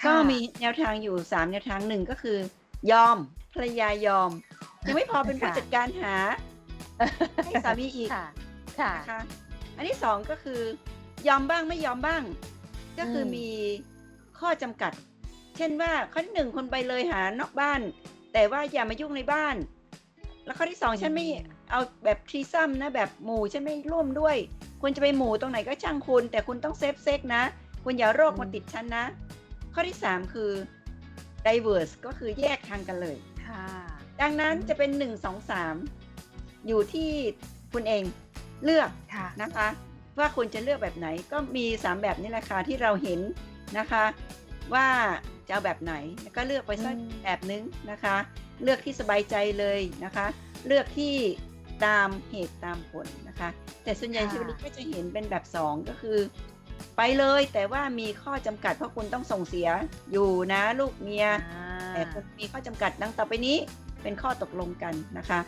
ค่ะก็มีแนวทางอยู่3แนวทาง1ก็คือยอมภรรยายอม ยังไม่พอเป็นผู้ค่ะจัดการหาให้สามีอีกค่ะค่ะนะคะอันที่2ก็คือยอมบ้างไม่ยอมบ้าง ก็คืออมมีข้อจำกัด เช่นว่าข้อที่หนึ่งคนไปเลยหานอกบ้าน แต่ว่าอย่ามายุ่งในบ้าน แล้วข้อที่สองฉันไม่เอาแบบทรีซัมนะแบบหมู่ฉันไม่ร่วมด้วยคุณจะไปหมู่ตรงไหนก็ช่างคุณ แต่คุณต้องเซฟเซ็กนะ คุณอย่าโรคมาติดฉันนะ ข้อที่ 3 คือ diverse ก็คือแยกทางกันเลยค่ะดังนั้นจะเป็น 1 2 3 อยู่ที่คุณเองเลือกค่ะนะคะ ว่าคุณจะเลือกแบบไหนก็มี 3 แบบนี้แหละค่ะที่เราเห็นนะคะ ว่าจะเอาแบบไหนแล้วก็เลือกไปสักอืมแบบนึงนะคะ เลือกที่สบายใจเลยนะคะ เลือกที่ตามเหตุตามผลนะคะ แต่ส่วนใหญ่ชีวิตก็จะเห็นเป็นแบบ 2 ก็คือ ไปเลยแต่ว่ามีข้อจำกัดเพราะคุณต้องส่งเสียอยู่นะลูกเมียอ่าแต่คุณมีข้อจำกัดดังต่อไปนี้เป็นข้อตกลงกันนะคะ